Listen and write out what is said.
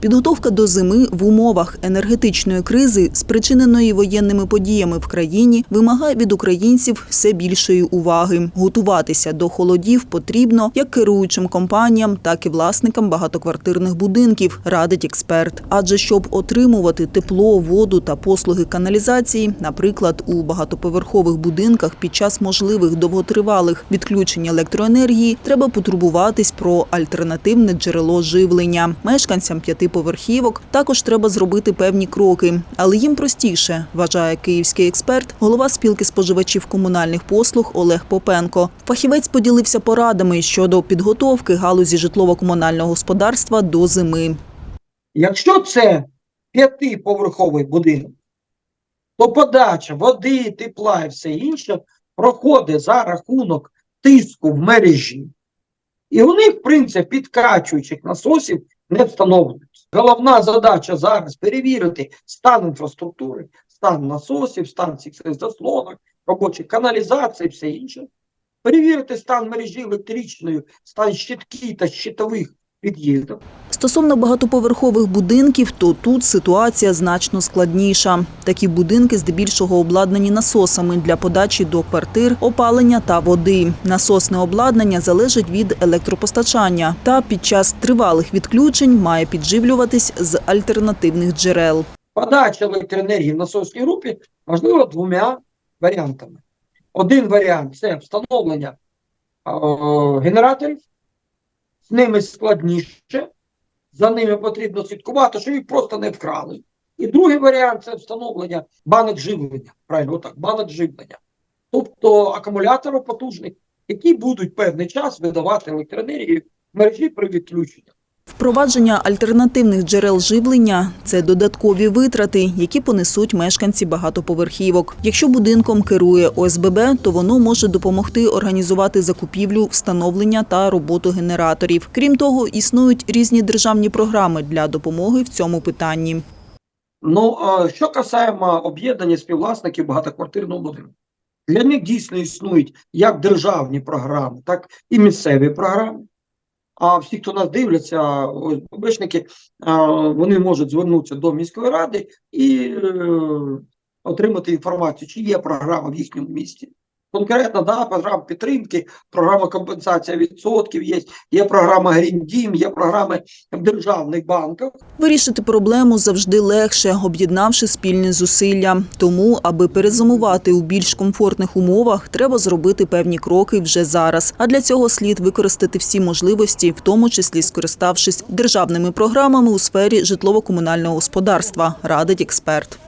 Підготовка до зими в умовах енергетичної кризи, спричиненої воєнними подіями в країні, вимагає від українців все більшої уваги. Готуватися до холодів потрібно як керуючим компаніям, так і власникам багатоквартирних будинків, радить експерт. Адже щоб отримувати тепло, воду та послуги каналізації, наприклад, у багатоповерхових будинках під час можливих довготривалих відключень електроенергії, треба потурбуватись про альтернативне джерело живлення. Мешканцям п'ятиповерхівок також треба зробити певні кроки, але їм простіше, вважає київський експерт, голова спілки споживачів комунальних послуг Олег Попенко. Фахівець поділився порадами щодо підготовки галузі житлово-комунального господарства до зими. Якщо це п'ятиповерховий будинок, то подача води, тепла і все інше проходить за рахунок тиску в мережі. І у них, в принципі, підкачуючих насосів не встановлюється. Головна задача зараз перевірити стан інфраструктури, стан насосів, стан цих заслонок, робочих каналізацій все інше. Перевірити стан мережі електричної, стан щитки та щитових під'їздів. Стосовно багатоповерхових будинків, то тут ситуація значно складніша. Такі будинки здебільшого обладнані насосами для подачі до квартир, опалення та води. Насосне обладнання залежить від електропостачання та під час тривалих відключень має підживлюватись з альтернативних джерел. Подача електроенергії в насосній групі можливо двома варіантами. Один варіант це встановлення генераторів, з ними складніше, за ними потрібно слідкувати, щоб їх просто не вкрали. І другий варіант це встановлення банок живлення. Правильно, отак, банок живлення. Тобто акумулятори потужних, які будуть певний час видавати електроенергію в мережі при відключенні. Впровадження альтернативних джерел живлення це додаткові витрати, які понесуть мешканці багатоповерхівок. Якщо будинком керує ОСББ, то воно може допомогти організувати закупівлю, встановлення та роботу генераторів. Крім того, існують різні державні програми для допомоги в цьому питанні. Ну, що касаємо об'єднання співвласників багатоквартирного будинку. Для них дійсно існують як державні програми, так і місцеві програми. А всі, хто нас дивляться, ось ОСББшники, вони можуть звернутися до міської ради і е, отримати інформацію, чи є програма в їхньому місті. Конкретно, да, програма підтримки, програма компенсація відсотків є, є програма Green Дім, є програми державних банках. Вирішити проблему завжди легше, об'єднавши спільні зусилля. Тому, аби перезимувати у більш комфортних умовах, треба зробити певні кроки вже зараз. А для цього слід використати всі можливості, в тому числі скориставшись державними програмами у сфері житлово-комунального господарства, радить експерт.